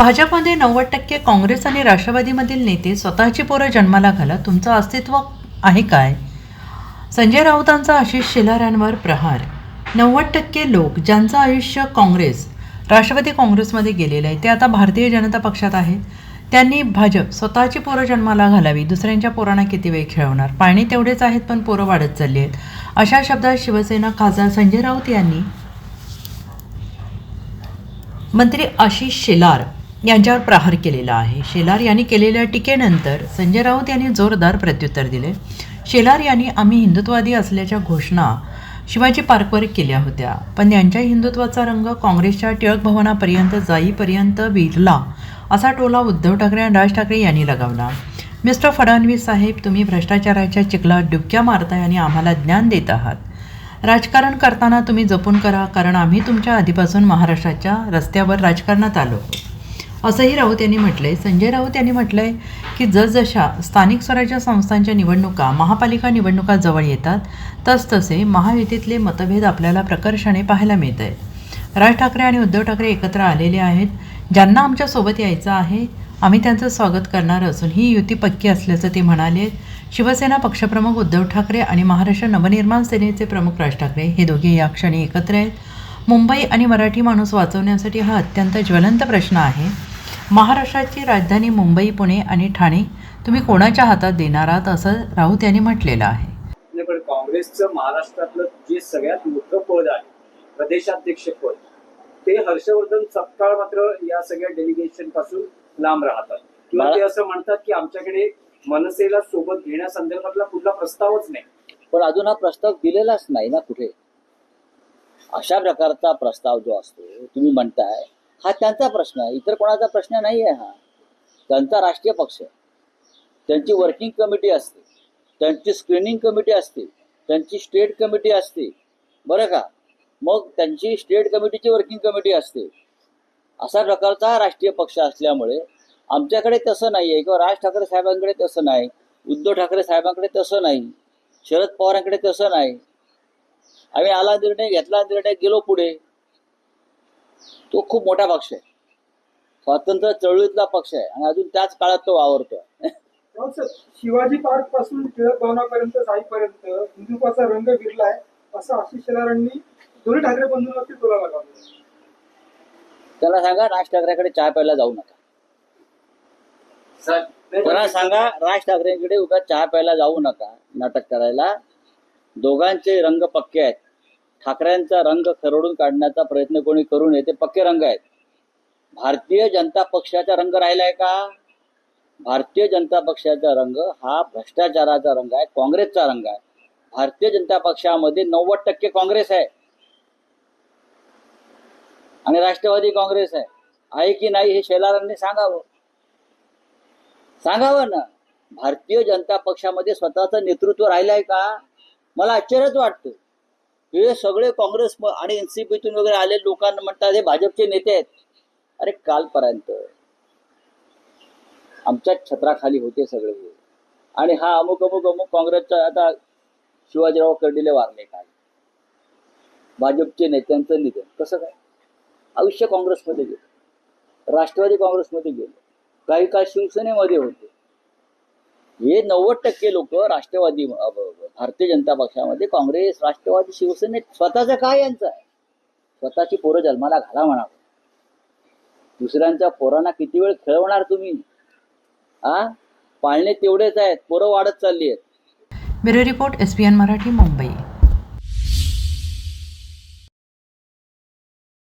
भाजपमध्ये नव्वद टक्के काँग्रेस आणि राष्ट्रवादीमधील नेते स्वतःची पोरं जन्माला घाला तुमचं अस्तित्व आहे काय? संजय राऊतांचा आशिष शेलारांवर प्रहार. नव्वद टक्के लोक ज्यांचं आयुष्य काँग्रेस राष्ट्रवादी काँग्रेसमध्ये गेलेलं आहे ते आता भारतीय जनता पक्षात आहेत त्यांनी भाजप स्वतःची पोरं जन्माला घालावी दुसऱ्यांच्या पोरांना किती वेळ खेळवणार? पाणी तेवढेच आहेत पण पोरं वाढत चालली आहेत. अशा शब्दात शिवसेना खासदार संजय राऊत यांनी मंत्री आशिष शेलार यांच्यावर प्रहार केलेला आहे. शेलार यांनी केलेल्या टीकेनंतर संजय राऊत यांनी जोरदार प्रत्युत्तर दिले. शेलार यांनी आम्ही हिंदुत्ववादी असल्याच्या घोषणा शिवाजी पार्कवर केल्या होत्या. पण यांच्या हिंदुत्वाचा रंग काँग्रेसच्या टिळक भवनापर्यंत जाईपर्यंत विरला असा टोला उद्धव ठाकरे आणि राज ठाकरे यांनी लगावला. मिस्टर फडणवीस साहेब तुम्ही भ्रष्टाचाराच्या चिखलात डुबक्या मारताय आणि आम्हाला ज्ञान देत आहात. राजकारण करताना तुम्ही जपून करा कारण आम्ही तुमच्या आधीपासून महाराष्ट्राच्या रस्त्यावर राजकारणात आलो असंही राऊत यांनी म्हटलंय संजय राऊत यांनी म्हटलंय की जसजशा स्थानिक स्वराज्य संस्थांच्या निवडणुका महापालिका निवडणुका जवळ येतात तसतसे महायुतीतले मतभेद आपल्याला प्रकर्षाने पाहायला मिळत आहेत राज ठाकरे आणि उद्धव ठाकरे एकत्र आलेले आहेत ज्यांना आमच्यासोबत यायचं आहे आम्ही त्यांचं स्वागत करणार असून ही युती पक्की असल्याचं ते म्हणाले. शिवसेना पक्षप्रमुख उद्धव ठाकरे आणि महाराष्ट्र नवनिर्माण सेनेचे प्रमुख राज ठाकरे हे दोघे या क्षणी एकत्र आहेत. मुंबई आणि मराठी माणूस वाचवण्यासाठी हा अत्यंत ज्वलंत प्रश्न आहे. महाराष्ट्राची राजधानी मुंबई पुणे आणि ठाणे तुम्ही कोणाच्या हातात देणार आहात असं राऊत यांनी म्हटलेलं आहे. पण काँग्रेसचं महाराष्ट्रातलं जे सगळ्यात मोठं पद आहे प्रदेशाध्यक्ष पद ते हर्षवर्धन सपकाळ मात्र या सगळ्या डेलिगेशनपासून लांब राहतात. किंवा ते असं म्हणतात की आमच्याकडे मनसेला सोबत घेण्यासंदर्भातला कुठला प्रस्तावच नाही. पण अजून हा प्रस्ताव दिलेलाच नाही ना कुठे? अशा प्रकारचा प्रस्ताव जो असतो तुम्ही म्हणताय हा त्यांचा प्रश्न आहे. इतर कोणाचा प्रश्न नाही आहे हा. त्यांचा राष्ट्रीय पक्ष आहे. त्यांची वर्किंग कमिटी असते. त्यांची स्क्रीनिंग कमिटी असते. त्यांची स्टेट कमिटी असते. बरं का? मग त्यांची स्टेट कमिटीची वर्किंग कमिटी असते. असा प्रकारचा हा राष्ट्रीय पक्ष असल्यामुळे आमच्याकडे तसं नाही आहे किंवा राज ठाकरे साहेबांकडे तसं नाही. उद्धव ठाकरे साहेबांकडे तसं नाही. शरद पवारांकडे तसं नाही. आम्ही आला निर्णय घेतला निर्णय गेलो पुढे. तो खूप मोठा पक्ष आहे. स्वातंत्र्य चळवळीतला पक्ष आहे आणि अजून त्याच काळात तो वावरतोय. हो सर. शिवाजी पार्कपासून टिळक भवनापर्यंत जाईपर्यंत हिंदुत्वाचा रंग विरलाय असं आशिष शेलारांनी दोन्ही ठाकरे बंधूंवरती त्यांना सांगा राज ठाकरेकडे चहा प्यायला जाऊ नका. त्यांना सांगा राज ठाकरेंकडे उगा चहा प्यायला जाऊ नका नाटक करायला. दोघांचे रंग पक्के आहेत. ठाकरेंचा रंग खरडून काढण्याचा प्रयत्न कोणी करू नये ते पक्के रंग आहेत. भारतीय जनता पक्षाचा रंग राहिलाय का? भारतीय जनता पक्षाचा रंग हा भ्रष्टाचाराचा रंग आहे काँग्रेसचा रंग आहे. भारतीय जनता पक्षामध्ये नव्वद टक्के काँग्रेस आहे. आणि राष्ट्रवादी काँग्रेस आहे. आहे की नाही हे शेलारांनी सांगावं? सांगावं ना. भारतीय जनता पक्षामध्ये स्वतःचं नेतृत्व राहिलंय का? मला आश्चर्यच वाटतं. हे सगळे काँग्रेस आणि एनसीपीतून वगैरे आले लोकांना म्हणतात हे भाजपचे नेते आहेत. अरे कालपर्यंत. आमच्या छत्राखाली होते सगळे आणि हा अमुक अमुक अमुक काँग्रेसचा आता शिवाजीराव कर्डिले वारले काय? भाजपचे नेत्यांचं निधन. कसं काय? आयुष्य काँग्रेसमध्ये गेलं. राष्ट्रवादी काँग्रेसमध्ये गेलं. काही काळ शिवसेनेमध्ये होते. हे नव्वद टक्के लोक राष्ट्रवादी भारतीय जनता पक्षामध्ये काँग्रेस राष्ट्रवादी शिवसेनेत स्वतःचं काय यांचं आहे? स्वतःची पोरं जन्माला घाला म्हणावं दुसऱ्यांच्या पोरांना किती वेळ खेळवणार तुम्ही? हा पाळणे तेवढेच आहेत. पोरं वाढत चालली आहेत. Bureau report S P N Marathi Mumbai.